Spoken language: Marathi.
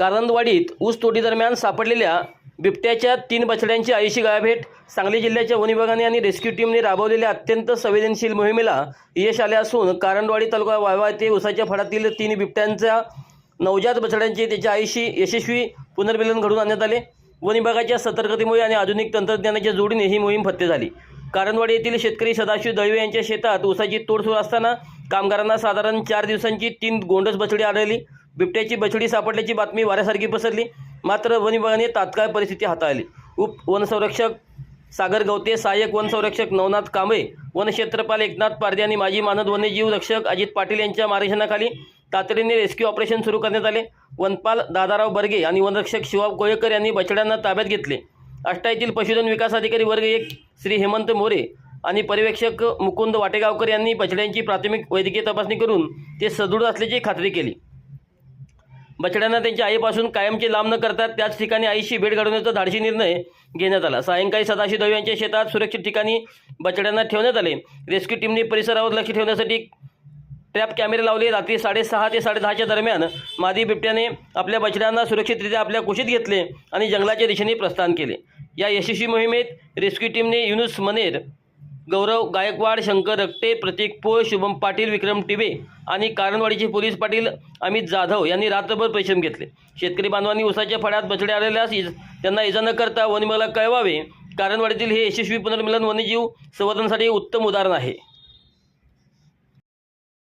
कारंदवाडीत ऊस तोडीदरम्यान सापडलेल्या बिबट्याच्या तीन बछड्यांची आईशी गायभेट. सांगली जिल्ह्याच्या वन विभागाने आणि रेस्क्यू टीमने राबवलेल्या अत्यंत संवेदनशील मोहिमेला यश आले असून कारंदवाडी तालुका वाळवा येथे ऊसाच्या फडातील तीन बिबट्यांच्या नवजात बछड्यांचे त्याच्या आईशी यशस्वी पुनर्मिलन घडून आणण्यात आले. वन विभागाच्या सतर्कतेमुळे आणि आधुनिक तंत्रज्ञानाच्या जोडीने ही मोहीम फत्ते झाली. कारंदवाडी येथील शेतकरी सदाशिव दळवे यांच्या शेतात ऊसाची तोड सुरू असताना कामगारांना साधारण चार दिवसांची तीन गोंडस बछडी आढळली. बिबट्याची बछडी सापडल्याची बातमी वाऱ्यासारखी पसरली. मात्र वनविभागाने तात्काळ परिस्थिती हाताळली. उप वनसंरक्षक सागर गवते सहाय्यक वनसंरक्षक नवनाथ कांबळे वनक्षेत्रपाल एकनाथ पारदे आणि माजी मानद वन्यजीव रक्षक अजित पाटील यांच्या मार्गदर्शनाखाली तातडीने रेस्क्यू ऑपरेशन सुरू करण्यात आले. वनपाल दादाराव बर्गे आणि वनरक्षक शिवाब गोळेकर यांनी बछड्यांना ताब्यात घेतले. आष्टा येथील पशुधन विकास अधिकारी वर्ग एक श्री हेमंत मोरे आणि पर्यवेक्षक मुकुंद वाटेगावकर यांनी बछड्यांची प्राथमिक वैद्यकीय तपासणी करून ते सदृढ असल्याची खात्री केली. बछड्यांना त्यांच्या आईपासून कायमचे लांब न करता त्याच ठिकाणी आईशी भेट घडवण्याचा धाडशी निर्णय घेण्यात आला. सायंकाळी सदाशिव दवे यांच्या शेतात सुरक्षित ठिकाणी बछड्यांना ठेवण्यात आले. रेस्क्यू टीमने परिसरावर लक्ष ठेवण्यासाठी ट्रॅप कॅमेरे लावले. रात्री साडेसहा ते साडेदहाच्या दरम्यान मादी बिबट्याने आपल्या बछड्यांना सुरक्षितरित्या आपल्या कुशीत घेतले आणि जंगलाच्या दिशेने प्रस्थान केले. या यशस्वी मोहिमेत रेस्क्यू टीमने युनुस मनेर गौरव गायकवाड शंकर रक्ते प्रतीक पोळ शुभम पाटील विक्रम टिबे आणि कारणवाडीचे पोलीस पाटील अमित जाधव यांनी रात्रभर परिश्रम घेतले. शेतकरी बांधवांनी उसाच्या फळ्यात बछडे आलेल्यास इज त्यांना इजा न करता वनविभागाला कळवावे. कारणवाडीतील हे यशस्वी पुनर्मिलन वन्यजीव संवर्धनासाठी उत्तम उदाहरण आहे.